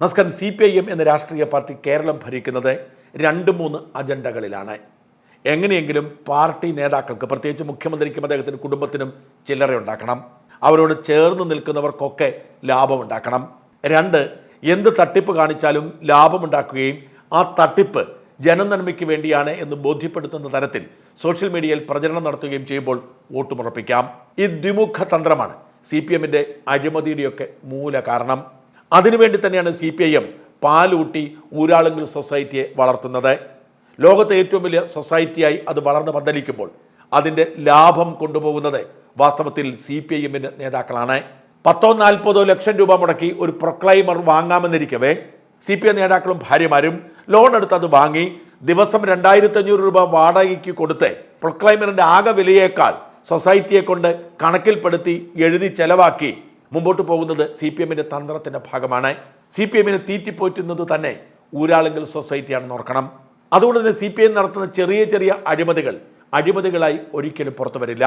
നമസ്കാരം. C P I M എന്ന രാഷ്ട്രീയ പാർട്ടി കേരളം ഭരിക്കുന്നത് രണ്ട് മൂന്ന് അജണ്ടകളിലാണ്. എങ്ങനെയെങ്കിലും പാർട്ടി നേതാക്കൾക്ക് പ്രത്യേകിച്ച് മുഖ്യമന്ത്രിക്കും അദ്ദേഹത്തിന്റെ കുടുംബത്തിനും ചില്ലറ ഉണ്ടാക്കണം. അവരോട് ചേർന്ന് നിൽക്കുന്നവർക്കൊക്കെ ലാഭമുണ്ടാക്കണം രണ്ട് എന്ത് തട്ടിപ്പ് കാണിച്ചാലും ലാഭമുണ്ടാക്കുകയും ആ തട്ടിപ്പ് ജനനന്മയ്ക്ക് വേണ്ടിയാണ് എന്ന് ബോധ്യപ്പെടുത്തുന്ന തരത്തിൽ സോഷ്യൽ മീഡിയയിൽ പ്രചരണം നടത്തുകയും ചെയ്യുമ്പോൾ വോട്ടുമുറപ്പിക്കാം. ഈ ദ്വിമുഖ തന്ത്രമാണ് സി പി എമ്മിന്റെ അഴിമതിയുടെയൊക്കെ മൂല കാരണം അതിനുവേണ്ടി തന്നെയാണ് സി പി ഐ എം പാലൂട്ടി ഊരാളുങ്കൽ സൊസൈറ്റിയെ വളർത്തുന്നത്. ലോകത്തെ ഏറ്റവും വലിയ സൊസൈറ്റിയായി അത് വളർന്ന് പന്തലിക്കുമ്പോൾ അതിന്റെ ലാഭം കൊണ്ടുപോകുന്നത് വാസ്തവത്തിൽ സി പി ഐ എമ്മിന്റെ നേതാക്കളാണ്. പത്തോ നാൽപ്പതോ ലക്ഷം രൂപ മുടക്കി ഒരു പ്രൊക്ലൈമർ വാങ്ങാമെന്നിരിക്കവേ സി പി ഐ നേതാക്കളും ഭാര്യമാരും ലോൺ എടുത്ത് അത് വാങ്ങി ദിവസം രണ്ടായിരത്തി അഞ്ഞൂറ് രൂപ വാടകയ്ക്ക് കൊടുത്ത് പ്രൊക്ലൈമറിന്റെ ആകെ വിലയേക്കാൾ സൊസൈറ്റിയെ കൊണ്ട് കണക്കിൽപ്പെടുത്തി എഴുതി ചെലവാക്കി മുമ്പോട്ട് പോകുന്നത് സി പി എമ്മിന്റെ തന്ത്രത്തിന്റെ ഭാഗമാണ്. സി പി എമ്മിന് തീറ്റിപ്പോറ്റുന്നത് തന്നെ ഊരാളുങ്കൽ സൊസൈറ്റിയാണെന്ന് ഓർക്കണം. അതുകൊണ്ട് തന്നെ സി പി എം നടത്തുന്ന ചെറിയ ചെറിയ അഴിമതികൾ അഴിമതികളായി ഒരിക്കലും പുറത്തു വരില്ല.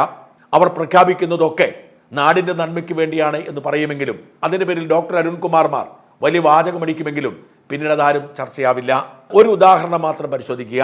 അവർ പ്രഖ്യാപിക്കുന്നതൊക്കെ നാടിന്റെ നന്മയ്ക്ക് വേണ്ടിയാണ് എന്ന് പറയുമെങ്കിലും അതിന്റെ പേരിൽ ഡോക്ടർ അരുൺകുമാർമാർ വലിയ വാചകമടിക്കുമെങ്കിലും പിന്നീട് അതാരും ചർച്ചയാവില്ല. ഒരു ഉദാഹരണം മാത്രം പരിശോധിക്കുക.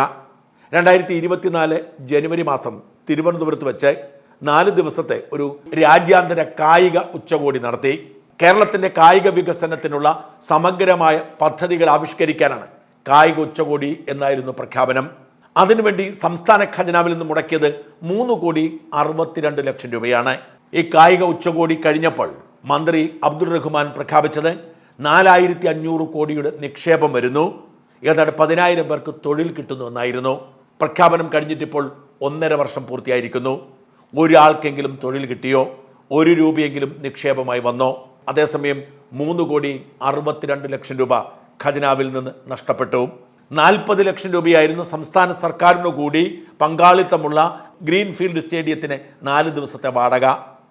രണ്ടായിരത്തി ഇരുപത്തിനാല് ജനുവരി മാസം തിരുവനന്തപുരത്ത് വെച്ച് നാല് ദിവസത്തെ ഒരു രാജ്യാന്തര കായിക ഉച്ചകോടി നടത്തി കേരളത്തിന്റെ കായിക വികസനത്തിനുള്ള സമഗ്രമായ പദ്ധതികൾ ആവിഷ്കരിക്കാനാണ് കായിക ഉച്ചകോടി എന്നായിരുന്നു പ്രഖ്യാപനം. അതിനുവേണ്ടി സംസ്ഥാന ഖജനാവിൽ നിന്ന് മുടക്കിയത് മൂന്ന് കോടി അറുപത്തിരണ്ട് ലക്ഷം രൂപയാണ്. ഈ കായിക ഉച്ചകോടി കഴിഞ്ഞപ്പോൾ മന്ത്രി അബ്ദുൾ റഹ്മാൻ പ്രഖ്യാപിച്ചത് നാലായിരത്തി അഞ്ഞൂറ് കോടിയുടെ നിക്ഷേപം വരുന്നു. ഏതാണ്ട് പതിനായിരം പേർക്ക് തൊഴിൽ കിട്ടുന്നു എന്നായിരുന്നു. പ്രഖ്യാപനം കഴിഞ്ഞിട്ടിപ്പോൾ ഒന്നര വർഷം പൂർത്തിയായിരിക്കുന്നു. ഒരാൾക്കെങ്കിലും തൊഴിൽ കിട്ടിയോ? ഒരു രൂപയെങ്കിലും നിക്ഷേപമായി വന്നോ? അതേസമയം മൂന്ന് കോടി അറുപത്തിരണ്ട് ലക്ഷം രൂപ ഖജനാവിൽ നിന്ന് നഷ്ടപ്പെട്ടു. നാൽപ്പത് ലക്ഷം രൂപയായിരുന്നു സംസ്ഥാന സർക്കാരിനു കൂടി പങ്കാളിത്തമുള്ള ഗ്രീൻഫീൽഡ് സ്റ്റേഡിയത്തിന് നാല് ദിവസത്തെ വാടക.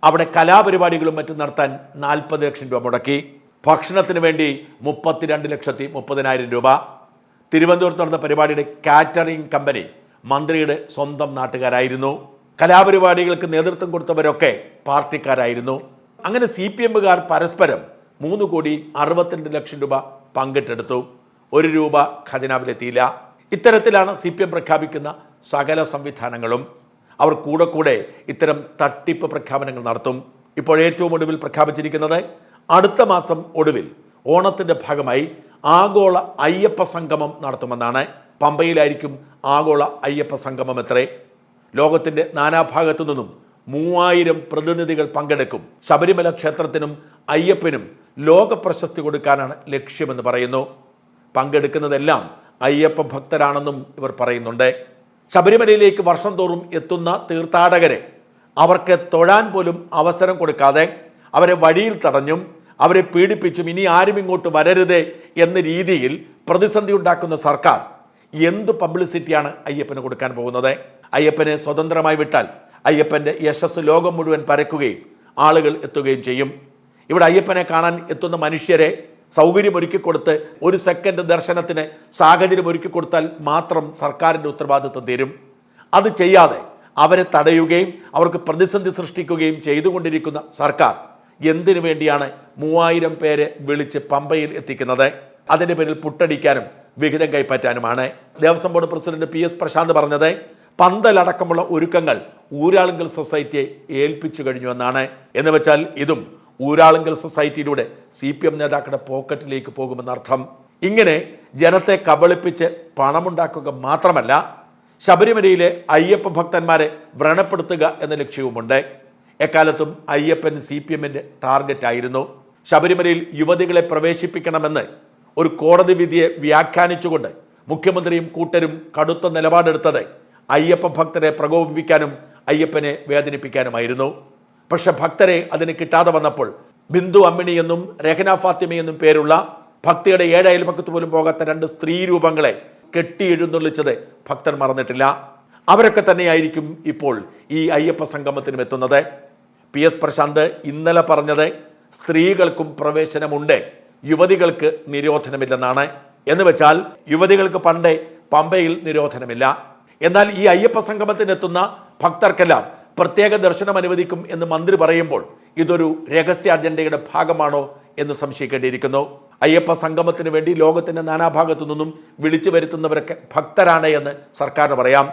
അവിടെ കലാപരിപാടികളും മറ്റും നടത്താൻ നാൽപ്പത് ലക്ഷം രൂപ മുടക്കി. ഭക്ഷണത്തിന് വേണ്ടി മുപ്പത്തിരണ്ട് ലക്ഷത്തി മുപ്പതിനായിരം രൂപ. തിരുവനന്തപുരത്ത് നടന്ന പരിപാടിയുടെ കാറ്ററിംഗ് കമ്പനി മന്ത്രിയുടെ സ്വന്തം നാട്ടുകാരായിരുന്നു. കലാപരിപാടികൾക്ക് നേതൃത്വം കൊടുത്തവരൊക്കെ പാർട്ടിക്കാരായിരുന്നു. അങ്ങനെ സി പി എമ്മുകാർ പരസ്പരം മൂന്ന് കോടി അറുപത്തിരണ്ട് ലക്ഷം രൂപ പങ്കിട്ടെടുത്തു. ഒരു രൂപ ഖജനാവിലെത്തിയില്ല. ഇത്തരത്തിലാണ് സി പി എം പ്രഖ്യാപിക്കുന്ന സകല സംവിധാനങ്ങളും. അവർ കൂടെ കൂടെ ഇത്തരം തട്ടിപ്പ് പ്രഖ്യാപനങ്ങൾ നടത്തും. ഇപ്പോൾ ഏറ്റവും ഒടുവിൽ പ്രഖ്യാപിച്ചിരിക്കുന്നത് അടുത്ത മാസം ഒടുവിൽ ഓണത്തിന്റെ ഭാഗമായി ആഗോള അയ്യപ്പ സംഗമം നടത്തുമെന്നാണ്. പമ്പയിലായിരിക്കും ആഗോള അയ്യപ്പ സംഗമം എത്രേ? ലോകത്തിന്റെ നാനാഭാഗത്തു നിന്നും മൂവായിരം പ്രതിനിധികൾ പങ്കെടുക്കും. ശബരിമല ക്ഷേത്രത്തിനും അയ്യപ്പനും ലോക പ്രശസ്തി കൊടുക്കാനാണ് ലക്ഷ്യമെന്ന് പറയുന്നു. പങ്കെടുക്കുന്നതെല്ലാം അയ്യപ്പ ഭക്തരാണെന്നും ഇവർ പറയുന്നുണ്ട്. ശബരിമലയിലേക്ക് വർഷം തോറും എത്തുന്ന തീർത്ഥാടകരെ അവർക്ക് തൊഴാൻ പോലും അവസരം കൊടുക്കാതെ അവരെ വഴിയിൽ തടഞ്ഞും അവരെ പീഡിപ്പിച്ചും ഇനി ആരും ഇങ്ങോട്ട് വരരുതേ എന്ന രീതിയിൽ പ്രതിസന്ധി ഉണ്ടാക്കുന്ന സർക്കാർ എന്ത് പബ്ലിസിറ്റിയാണ് അയ്യപ്പന് കൊടുക്കാൻ പോകുന്നത്? അയ്യപ്പനെ സ്വതന്ത്രമായി വിട്ടാൽ അയ്യപ്പന്റെ യശസ് ലോകം മുഴുവൻ പരക്കുകയും ആളുകൾ എത്തുകയും ചെയ്യും. ഇവിടെ അയ്യപ്പനെ കാണാൻ എത്തുന്ന മനുഷ്യരെ സൗകര്യമൊരുക്കി കൊടുത്ത് ഒരു സെക്കൻഡ് ദർശനത്തിന് സാഹചര്യം ഒരുക്കി കൊടുത്താൽ മാത്രം സർക്കാരിന്റെ ഉത്തരവാദിത്വം തീരും. അത് ചെയ്യാതെ അവരെ തടയുകയും അവർക്ക് പ്രതിസന്ധി സൃഷ്ടിക്കുകയും ചെയ്തുകൊണ്ടിരിക്കുന്ന സർക്കാർ എന്തിനു വേണ്ടിയാണ് മൂവായിരം പേരെ വിളിച്ച് പമ്പയിൽ എത്തിക്കുന്നത്? അതിന്റെ പേരിൽ പുട്ടടിക്കാനും വിഹിതം കൈപ്പറ്റാനുമാണ്. Devaswom board president P S Prashanth പറഞ്ഞത് പന്തലടക്കമുള്ള ഒരുക്കങ്ങൾ ഊരാളുങ്കൽ സൊസൈറ്റിയെ ഏൽപ്പിച്ചു കഴിഞ്ഞു എന്നാണ്. എന്ന് വെച്ചാൽ ഇതും ഊരാളുങ്കൽ സൊസൈറ്റിയിലൂടെ സി പി എം നേതാക്കളുടെ പോക്കറ്റിലേക്ക് പോകുമെന്നർത്ഥം ഇങ്ങനെ ജനത്തെ കബളിപ്പിച്ച് പണമുണ്ടാക്കുക മാത്രമല്ല ശബരിമലയിലെ അയ്യപ്പ ഭക്തന്മാരെ വ്രണപ്പെടുത്തുക എന്ന ലക്ഷ്യവുമുണ്ട്. എക്കാലത്തും അയ്യപ്പൻ സി പി എമ്മിന്റെ ടാർഗറ്റ് ആയിരുന്നു ശബരിമലയിൽ യുവതികളെ പ്രവേശിപ്പിക്കണമെന്ന് ഒരു കോടതി വിധിയെ വ്യാഖ്യാനിച്ചുകൊണ്ട് മുഖ്യമന്ത്രിയും കൂട്ടരും കടുത്ത നിലപാടെടുത്തത് അയ്യപ്പ ഭക്തരെ പ്രകോപിപ്പിക്കാനും അയ്യപ്പനെ വേദനിപ്പിക്കാനുമായിരുന്നു. പക്ഷെ ഭക്തരെ അതിന് കിട്ടാതെ വന്നപ്പോൾ ബിന്ദു അമ്മിണി എന്നും രഹന ഫാത്തിമ എന്നും പേരുള്ള ഭക്തിയുടെ ഏഴ് അയൽപക്കത്ത് പോലും പോകാത്ത രണ്ട് സ്ത്രീ രൂപങ്ങളെ കെട്ടിയെഴുന്നള്ളിച്ചത് ഭക്തർ മറന്നിട്ടില്ല. അവരൊക്കെ തന്നെയായിരിക്കും ഇപ്പോൾ ഈ അയ്യപ്പ സംഗമത്തിനും എത്തുന്നത്. പി എസ് പ്രശാന്ത് ഇന്നലെ പറഞ്ഞത് സ്ത്രീകൾക്കും പ്രവേശനമുണ്ട് യുവതികൾക്ക് നിരോധനമില്ലെന്നാണ്. എന്ന് വെച്ചാൽ യുവതികൾക്ക് പണ്ടേ പമ്പയിൽ നിരോധനമില്ല. എന്നാൽ ഈ അയ്യപ്പ സംഗമത്തിനെത്തുന്ന ഭക്തർക്കെല്ലാം പ്രത്യേക ദർശനം അനുവദിക്കും എന്ന് മന്ത്രി പറയുമ്പോൾ ഇതൊരു രഹസ്യ അജണ്ടയുടെ ഭാഗമാണോ എന്ന് സംശയിക്കേണ്ടിയിരിക്കുന്നു. അയ്യപ്പ സംഗമത്തിന് വേണ്ടി ലോകത്തിന്റെ നാനാഭാഗത്തു നിന്നും വിളിച്ചു വരുത്തുന്നവരൊക്കെ ഭക്തരാണ് എന്ന് സർക്കാരിന് പറയാം.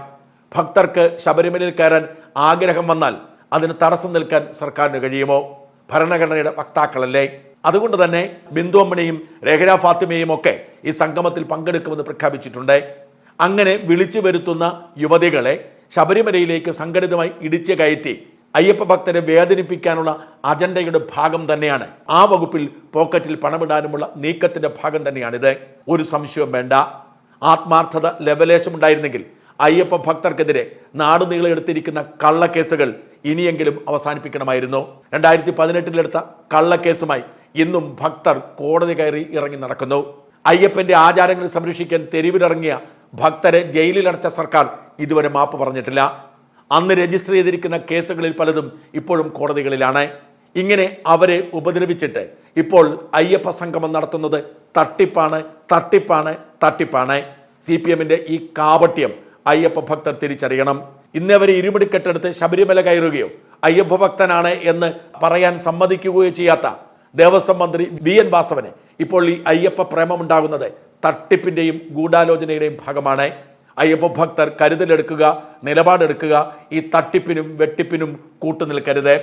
ഭക്തർക്ക് ശബരിമലയിൽ കയറാൻ ആഗ്രഹം വന്നാൽ അതിന് തടസ്സം നിൽക്കാൻ സർക്കാരിന് കഴിയുമോ? ഭരണഘടനയുടെ വക്താക്കളല്ലേ? അതുകൊണ്ട് തന്നെ ബിന്ദു അമ്മണിയും രേഖര ഫാത്തിമയും ഒക്കെ ഈ സംഗമത്തിൽ പങ്കെടുക്കുമെന്ന് പ്രഖ്യാപിച്ചിട്ടുണ്ട്. അങ്ങനെ വിളിച്ചു വരുത്തുന്ന യുവതികളെ ശബരിമലയിലേക്ക് സംഘടിതമായി ഇടിച്ചു കയറ്റി അയ്യപ്പ ഭക്തരെ വേദനിപ്പിക്കാനുള്ള അജണ്ടയുടെ ഭാഗം തന്നെയാണ്. ആ വകുപ്പിൽ പോക്കറ്റിൽ പണമിടാനുമുള്ള നീക്കത്തിന്റെ ഭാഗം തന്നെയാണിത്. ഒരു സംശയവും വേണ്ട. ആത്മാർത്ഥത ലെവലേശമുണ്ടായിരുന്നെങ്കിൽ അയ്യപ്പ ഭക്തർക്കെതിരെ നാടുനീളെ എടുത്തിരിക്കുന്ന കള്ളക്കേസുകൾ ഇനിയെങ്കിലും അവസാനിപ്പിക്കണമായിരുന്നു. രണ്ടായിരത്തി പതിനെട്ടിലെടുത്ത കള്ളക്കേസുമായി ഇന്നും ഭക്തർ കോടതി കയറി ഇറങ്ങി നടക്കുന്നു. അയ്യപ്പന്റെ ആചാരങ്ങൾ സംരക്ഷിക്കാൻ തെരുവിലിറങ്ങിയ ഭക്തരെ ജയിലിലടച്ച സർക്കാർ ഇതുവരെ മാപ്പ് പറഞ്ഞിട്ടില്ല. അന്ന് രജിസ്റ്റർ ചെയ്തിരിക്കുന്ന കേസുകളിൽ പലതും ഇപ്പോഴും കോടതികളിലാണ്. ഇങ്ങനെ അവരെ ഉപദ്രവിച്ചിട്ട് ഇപ്പോൾ അയ്യപ്പ സംഗമം നടത്തുന്നത് തട്ടിപ്പാണ് തട്ടിപ്പാണ് തട്ടിപ്പാണ്. സി പി എമ്മിന്റെ ഈ കാപട്യം അയ്യപ്പ ഭക്തർ തിരിച്ചറിയണം. ഇന്ന് അവർ ഇന്നവരെ ഇരുമുടിക്കെട്ടെടുത്ത് ശബരിമല കയറുകയോ അയ്യപ്പ ഭക്തനാണ് എന്ന് പറയാൻ സമ്മതിക്കുകയോ ചെയ്യാത്ത ദേവസ്വം മന്ത്രി വി എൻ വാസവന് ഇപ്പോൾ ഈ അയ്യപ്പ പ്രേമമുണ്ടാകുന്നത് തട്ടിപ്പിന്റെയും ഗൂഢാലോചനയുടെയും ഭാഗമാണ്. അയ്യപ്പ ഭക്തർ കരുതലെടുക്കുക നിലപാടെടുക്കുക ഈ തട്ടിപ്പിനും വെട്ടിപ്പിനും കൂട്ടുനിൽക്കരുത്.